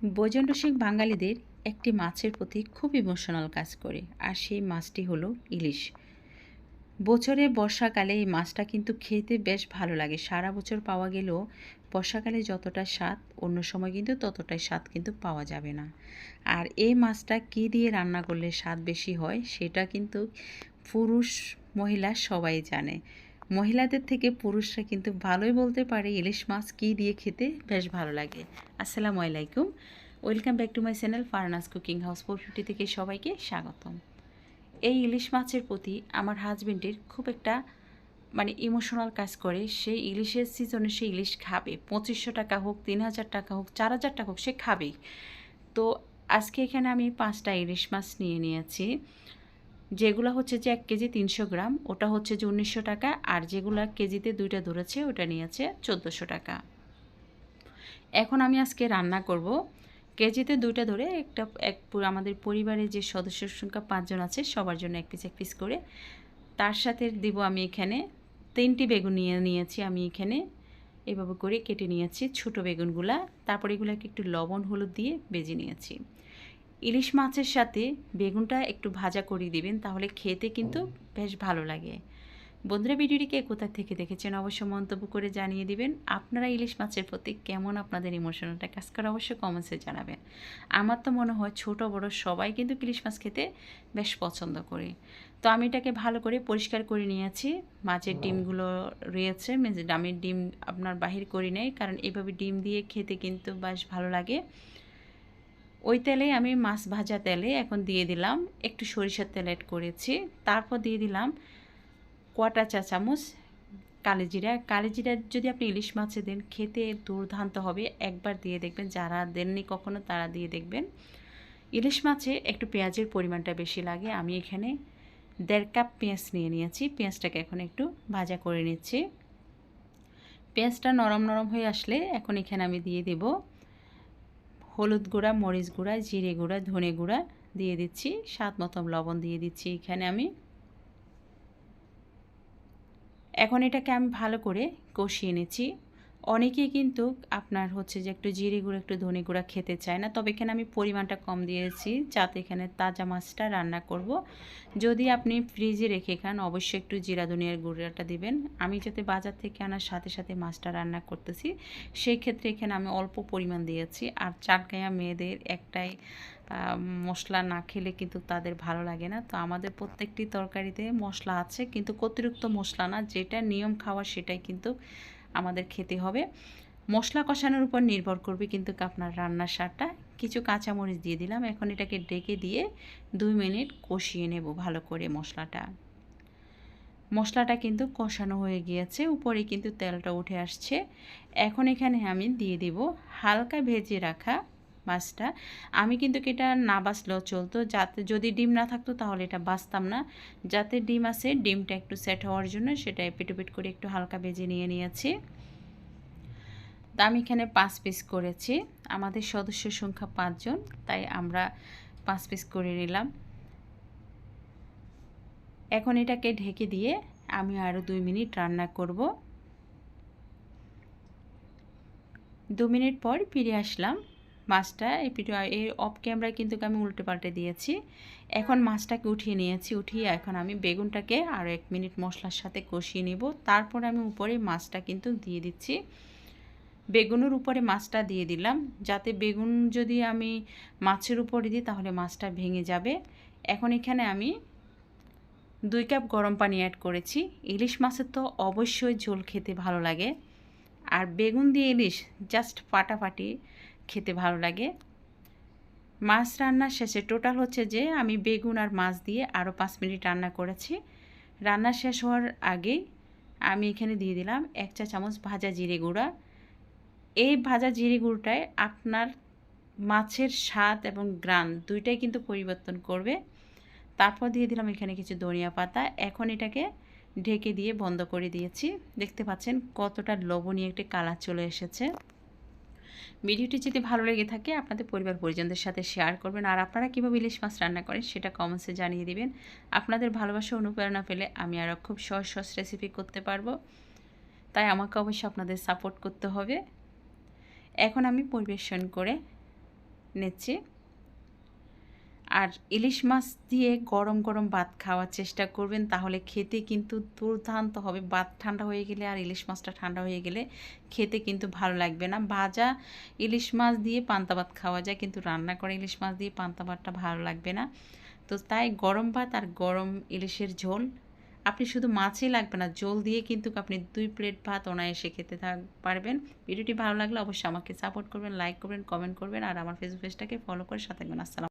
বৈজনরসিক বাঙালিদের একটি মাছের প্রতি খুব ইমোশনাল কাজ করে, আর সেই মাছটি হলো ইলিশ। বছরে বর্ষাকালে এই মাছটা কিন্তু খেতে বেশ ভালো লাগে। সারা বছর পাওয়া গেলেও বর্ষাকালে যতটা স্বাদ, অন্য সময় কিন্তু ততটাই স্বাদ কিন্তু পাওয়া যাবে না। আর এই মাছটা কী দিয়ে রান্না করলে স্বাদ বেশি হয়, সেটা কিন্তু পুরুষ মহিলা সবাই জানে। মহিলাদের থেকে পুরুষরা কিন্তু ভালোই বলতে পারে ইলিশ মাছ কী দিয়ে খেতে বেশ ভালো লাগে। আসসালামু আলাইকুম। Welcome back to my channel Farnas cooking house four থেকে সবাইকে স্বাগতম। এই ইলিশ মাছের প্রতি আমার হাজবেন্ডের খুব একটা মানে ইমোশনাল কাজ করে। সেই ইলিশের সিজনে সে ইলিশ খাবে। পঁচিশশো টাকা হোক, তিন হাজার টাকা হোক, চার হাজার টাকা হোক, সে খাবেই। তো আজকে এখানে আমি পাঁচটা ইলিশ মাছ নিয়ে নিয়েছি। যেগুলো হচ্ছে যে এক কেজি তিনশো গ্রাম, ওটা হচ্ছে যে উনিশশো টাকা, আর যেগুলো কেজিতে দুইটা ধরেছে ওটা নিয়েছে চোদ্দোশো টাকা। এখন আমি আজকে রান্না করব। কেজিতে দুইটা ধরে একটা, এক আমাদের পরিবারে যে সদস্যের সংখ্যা পাঁচজন আছে, সবার জন্য এক পিস এক পিস করে। তার সাথে দিব আমি এখানে তিনটি বেগুন নিয়ে, নিয়েছি আমি এখানে। এভাবে করে কেটে নিয়েছি ছোট বেগুনগুলা। তারপর এগুলোকে একটু লবণ, হলুদ দিয়ে বেজে নিয়েছি। ইলিশ মাছের সাথে বেগুনটা একটু ভাজা করে দিবেন, তাহলে খেতে কিন্তু বেশ ভালো লাগে। বন্ধুরা ভিডিওটিকে কোথা থেকে দেখেছেন অবশ্য মন্তব্য করে জানিয়ে দিবেন। আপনারা ইলিশ মাছের প্রতি কেমন আপনাদের ইমোশনালটা কাজ করে অবশ্যই কমেন্টসে জানাবেন। আমার তো মনে হয় ছোট, বড় সবাই কিন্তু ইলিশ মাছ খেতে বেশ পছন্দ করে। তো আমি এটাকে ভালো করে পরিষ্কার করে নিয়েছি। মাছের ডিমগুলো রয়েছে ডামের ডিম আপনার বাহির করি নেই, কারণ এইভাবে ডিম দিয়ে খেতে কিন্তু বেশ ভালো লাগে। ওই তেলে আমি মাছ ভাজা তেলে এখন দিয়ে দিলাম একটু সরিষার তেল অ্যাড করেছি। তারপর দিয়ে দিলাম কোয়াটা চা চামচ কালিজিরা কালিজিরা যদি আপনি ইলিশ মাছে দেন, খেতে দুর্ধান্ত হবে। একবার দিয়ে দেখবেন, যারা দেননি কখনো তারা দিয়ে দেখবেন। ইলিশ মাছে একটু পেঁয়াজের পরিমাণটা বেশি লাগে। আমি এখানে দেড় কাপ পেঁয়াজ নিয়ে নিয়েছি। পেঁয়াজটাকে এখন একটু ভাজা করে নিচ্ছি। পেঁয়াজটা নরম নরম হয়ে আসলে এখন এখানে আমি দিয়ে দেব হলুদ গুঁড়া, মরিচ গুঁড়া, জিরে গুঁড়া, ধনে গুঁড়া দিয়ে দিচ্ছি। স্বাদ মতন লবণ দিয়ে দিচ্ছি এখানে আমি। এখন এটাকে আমি ভালো করে কষিয়ে নিচ্ছি। অনেকেই কিন্তু আপনার হচ্ছে যে একটু জিরে গুঁড়ো, একটু ধনে গুঁড়া খেতে চায় না। তবে এখানে আমি পরিমাণটা কম দিয়েছি যাতে এখানে তাজা মাছটা রান্না করব। যদি আপনি ফ্রিজে রেখে খান, অবশ্যই একটু জিরা, ধনিয়ার গুঁড়াটা দিবেন। আমি যাতে বাজার থেকে আনার সাথে সাথে মাছটা রান্না করতেছি, সেই ক্ষেত্রে এখানে আমি অল্প পরিমাণ দিয়েছি। আর চাটগাঁয়া মেয়েদের একটাই মশলা না খেলে কিন্তু তাদের ভালো লাগে না। তো আমাদের প্রত্যেকটি তরকারিতে মশলা আছে, কিন্তু অতিরিক্ত মশলা না। যেটা নিয়ম খাওয়া সেটাই কিন্তু আমাদের খেতে হবে। মশলা কষানোর উপর নির্ভর করবে কিন্তু আপনার রান্নার স্বাদটা। কিছু কাঁচামরিচ দিয়ে দিলাম, এখন এটাকে ডেকে দিয়ে দুই মিনিট কষিয়ে নেব ভালো করে মশলাটা। মশলাটা কিন্তু কষানো হয়ে গিয়েছে, উপরে কিন্তু তেলটা উঠে আসছে। এখন এখানে আমি দিয়ে দিব হালকা ভেজে রাখা মাছটা। আমি কিন্তু এটা না বাসলেও চলতো। যাতে যদি ডিম না থাকতো তাহলে এটা বাঁচতাম না। যাতে ডিম আছে, ডিমটা একটু সেট হওয়ার জন্য সেটা এপিটোপিট করে একটু হালকা ভেজে নিয়ে নিয়েছি। তা আমি এখানে পাঁচ পিস করেছি। আমাদের সদস্য সংখ্যা পাঁচজন, তাই আমরা পাঁচ পিস করে নিলাম। এখন এটাকে ঢেকে দিয়ে আমি আরও দুই মিনিট রান্না করব। দু মিনিট পর ফিরে আসলাম। মাছটা, এই পিঠে এই অফ ক্যামেরায় কিন্তু আমি উল্টে পাল্টে দিয়েছি। এখন মাছটাকে উঠিয়ে নিয়েছি, উঠিয়ে এখন আমি বেগুনটাকে আরও এক মিনিট মশলার সাথে কষিয়ে নিব। তারপর আমি উপরে মাছটা কিন্তু দিয়ে দিচ্ছি। বেগুনের উপরে মাছটা দিয়ে দিলাম। যাতে বেগুন যদি আমি মাছের উপরে দিই, তাহলে মাছটা ভেঙে যাবে। এখন এখানে আমি দুই কাপ গরম পানি অ্যাড করেছি। ইলিশ মাছের তো অবশ্যই ঝোল খেতে ভালো লাগে। আর বেগুন দিয়ে ইলিশ জাস্ট ফাটাফাটি। খেতে ভালো লাগে। মাছ রান্নার শেষে টোটাল হচ্ছে যে আমি বেগুন আর মাছ দিয়ে আরও পাঁচ মিনিট রান্না করেছি। রান্না শেষ হওয়ার আগেই আমি এখানে দিয়ে দিলাম এক চা চামচ ভাজা জিরে গুঁড়া। এই ভাজা জিরে গুঁড়োটায় আপনার মাছের স্বাদ এবং গ্রান দুইটাই কিন্তু পরিবর্তন করবে। তারপর দিয়ে দিলাম এখানে কিছু ধনিয়া পাতা। এখন এটাকে ঢেকে দিয়ে বন্ধ করে দিয়েছি। দেখতে পাচ্ছেন কতটা লবণীয় একটি কালার চলে এসেছে। ভিডিওটি যদি ভালো লেগে থাকে, আপনাদের পরিবার পরিজনদের সাথে শেয়ার করবেন। আর আপনারা কীভাবে ইলিশ মাছ রান্না করেন সেটা কমেন্টসে জানিয়ে দিবেন। আপনাদের ভালোবাসা অনুপ্রেরণা পেলে আমি আরও খুব সহজ সহজ রেসিপি করতে পারব। তাই আমাকে অবশ্যই আপনাদের সাপোর্ট করতে হবে। এখন আমি পরিবেশন করে নেচে আর ইলিশ মাছ দিয়ে গরম গরম ভাত খাওয়ার চেষ্টা করবেন, তাহলে খেতে কিন্তু দুর্দান্ত হবে। ভাত ঠান্ডা হয়ে গেলে আর ইলিশ মাছটা ঠান্ডা হয়ে গেলে খেতে কিন্তু ভালো লাগবে না। ভাজা ইলিশ মাছ দিয়ে পান্তা ভাত খাওয়া যায়, কিন্তু রান্না করা ইলিশ মাছ দিয়ে পান্তা ভাতটা ভালো লাগবে না। তো তাই গরম ভাত আর গরম ইলিশের ঝোল, আপনি শুধু মাছই লাগবে না জল দিয়ে কিন্তু আপনি দুই প্লেট ভাত অনায়াসে খেতে থাক পারবেন। ভিডিওটি ভালো লাগলে অবশ্যই আমাকে সাপোর্ট করবেন, লাইক করবেন, কমেন্ট করবেন, আর আমার ফেসবুক পেজটাকে ফলো করে সাথে থাকবেন। আসসালাম